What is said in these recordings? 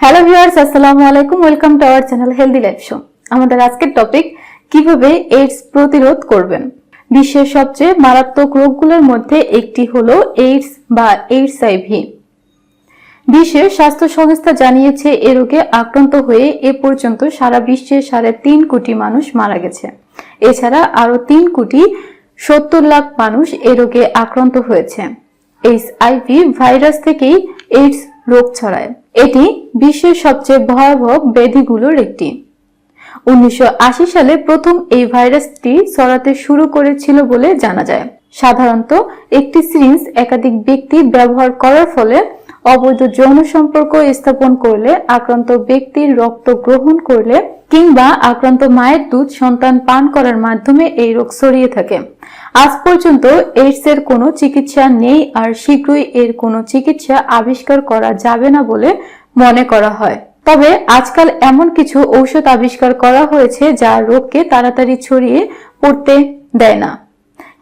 Hello viewers আসসালামু আলাইকুম welcome to our channel healthy life show আমাদের আজকের টপিক কীভাবে এইডস প্রতিরোধ করবেন? বিশ্বের সবচেয়ে মারাত্মক রোগগুলোর মধ্যে একটি হলো এইডস বা এইডস আইভি বিশ্বের স্বাস্থ্য সংস্থা জানিয়েছে, এ রোগে আক্রান্ত হয়ে এ পর্যন্ত সারা বিশ্বে সাড়ে তিন কোটি মানুষ মারা গেছে। এছাড়া আরও তিন কোটি সত্তর লাখ মানুষ এ রোগে আক্রান্ত হয়েছে। এইচ আইভি ভাইরাস থেকেই এইডস রোগ ছড়ায়। এটি বিশ্বের সবচেয়ে ভয়াবহ ব্যাধিগুলোর একটি। উনিশশো সালে প্রথম এই ভাইরাসটি ছড়াতে শুরু করেছিল বলে জানা যায়। সাধারণত একটি সিরিঞ্জ একাধিক ব্যক্তি ব্যবহার করার ফলে অবৈধ যৌন সম্পর্ক স্থাপন করলে, আক্রান্ত ব্যক্তির রক্ত গ্রহণ করলে কিংবা আক্রান্ত মায়ের দুধ সন্তান পান করার মাধ্যমে এই রোগ ছড়িয়ে থাকে। আজ পর্যন্ত এইডস এর কোনো চিকিৎসা নেই আর শীঘ্রই এর কোনো চিকিৎসা আবিষ্কার করা যাবে না বলে মনে করা হয়। তবে আজকাল এমন কিছু ঔষধ আবিষ্কার করা হয়েছে যা রোগকে তাড়াতাড়ি ছড়িয়ে পড়তে দেয় না।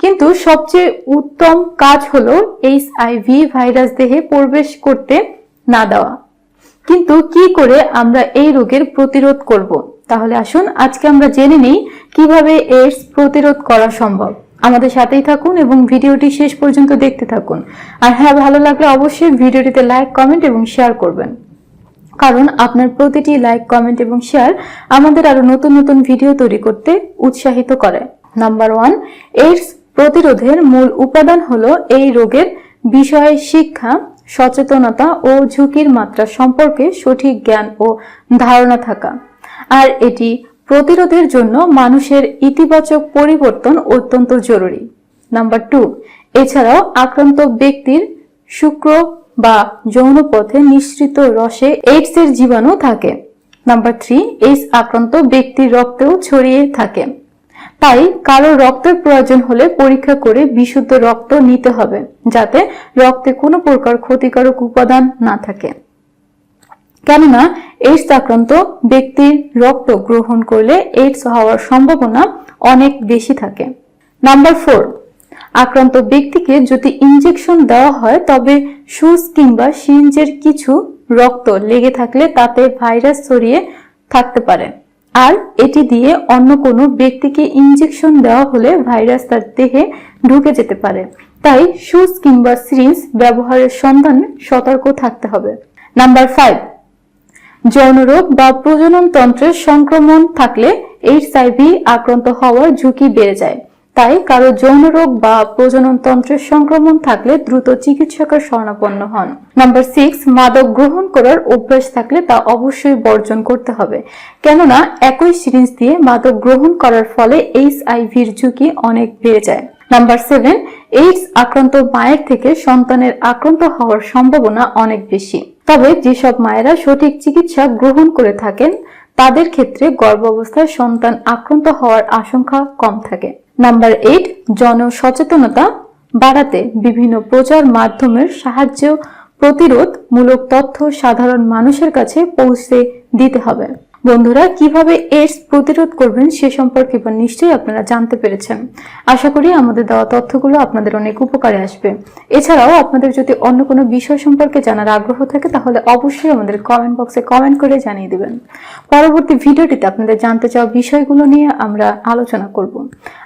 কিন্তু সবচেয়ে উত্তম কাজ হলো এইচ আইভি ভাইরাস দেহে প্রবেশ করতে না দেওয়া। কিন্তু কি করে আমরা এই রোগের প্রতিরোধ করব? তাহলে আসুন আজকে আমরা জেনে নিই কীভাবে এইডস প্রতিরোধ করা সম্ভব। আমাদের সাথেই থাকুন এবং ভিডিওটি শেষ পর্যন্ত দেখতে থাকুন। আর হ্যাঁ ভালো লাগলে অবশ্যই ভিডিওটিতে লাইক, কমেন্ট এবং শেয়ার করবেন। কারণ আপনার প্রতিটি লাইক, কমেন্ট এবং শেয়ার আমাদের আরও নতুন নতুন ভিডিও তৈরি করতে উৎসাহিত করে। নাম্বার ওয়ান এইডস প্রতিরোধের মূল উপাদান হলো এই রোগের বিষয়ে শিক্ষা, সচেতনতা ও ঝুঁকির মাত্রা সম্পর্কে সঠিক জ্ঞান ও ধারণা থাকা। আর এটি প্রতিরোধের জন্য মানুষের ইতিবাচক পরিবর্তন অত্যন্ত জরুরি। নাম্বার টু, এছাড়াও আক্রান্ত ব্যক্তির শুক্র বা যৌন পথে নিঃসৃত রসে এইডস এর জীবাণু থাকে। নাম্বার থ্রি এইডস আক্রান্ত ব্যক্তির রক্তেও ছড়িয়ে থাকে। তাই কারও রক্তের প্রয়োজন হলে পরীক্ষা করে বিশুদ্ধ রক্ত নিতে হবে, যাতে রক্তে কোনো প্রকার ক্ষতিকারক উপাদান না থাকে। কেননা এইডস আক্রান্ত ব্যক্তির রক্ত গ্রহণ করলে এইডস হওয়ার সম্ভাবনা অনেক বেশি থাকে। নাম্বার ফোর আক্রান্ত ব্যক্তিকে যদি ইনজেকশন দেওয়া হয়, তবে সুচ কিংবা সিরিঞ্জের কিছু রক্ত লেগে থাকলে তাতে ভাইরাস ছড়িয়ে থাকতে পারে। আর এটি দিয়ে অন্য কোনো ব্যক্তিকে ইনজেকশন দেওয়া হলে ভাইরাস তার দেহে ঢুকে যেতে পারে। তাই সুচ কিংবা সিরিঞ্জ ব্যবহারের সন্ধানে সতর্ক থাকতে হবে। নাম্বার ফাইভ যৌনরোগ বা প্রজনন তন্ত্রের সংক্রমণ থাকলে এইডস আইভি আক্রান্ত হওয়ার ঝুঁকি বেড়ে যায়। তাই কারও যৌন রোগ বা প্রজনন তন্ত্রের সংক্রমণ থাকলে দ্রুত চিকিৎসকের শরণাপন্ন হন। নাম্বার সিক্স, মাদক গ্রহণ করার অভ্যাস থাকলে তা অবশ্যই বর্জন করতে হবে। কেননা, একই সিরিঞ্জ দিয়ে মাদক গ্রহণ করার ফলে এইচ আইভির ঝুঁকি অনেক বেড়ে যায়। নাম্বার সেভেন, এইডস আক্রান্ত মায়ের থেকে সন্তানের আক্রান্ত হওয়ার সম্ভাবনা অনেক বেশি। তবে যেসব মায়েরা সঠিক চিকিৎসা গ্রহণ করে থাকেন, তাদের ক্ষেত্রে গর্ভাবস্থায় সন্তান আক্রান্ত হওয়ার আশঙ্কা কম থাকে। নাম্বার এইট জন সচেতনতা বাড়াতে বিভিন্ন প্রচার মাধ্যমের সাহায্য প্রতিরোধ মূলক তথ্য সাধারণ মানুষের কাছে পৌঁছে দিতে হবে। বন্ধুরা, কীভাবে এইডস প্রতিরোধ করবেন সে সম্পর্কে এবার নিশ্চয়ই আপনারা জানতে পেরেছেন। আশা করি আমাদের দেওয়া তথ্যগুলো আপনাদের অনেক উপকারে আসবে। এছাড়াও আপনাদের যদি অন্য কোনো বিষয় সম্পর্কে জানার আগ্রহ থাকে, তাহলে অবশ্যই আমাদের কমেন্ট বক্সে কমেন্ট করে জানিয়ে দিবেন। পরবর্তী ভিডিওটিতে আপনাদের জানতে চাওয়া বিষয়গুলো নিয়ে আমরা আলোচনা করব।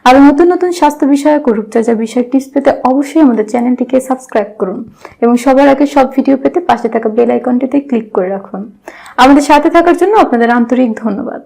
আরও নতুন নতুন স্বাস্থ্য বিষয়ক রূপচর্চা বিষয় টিপস পেতে অবশ্যই আমাদের চ্যানেলটিকে সাবস্ক্রাইব করুন এবং সবার আগে সব ভিডিও পেতে পাশে থাকা বেল আইকনটিতে ক্লিক করে রাখুন। আমাদের সাথে থাকার জন্য আপনাদের আন্তরিক ধন্যবাদ।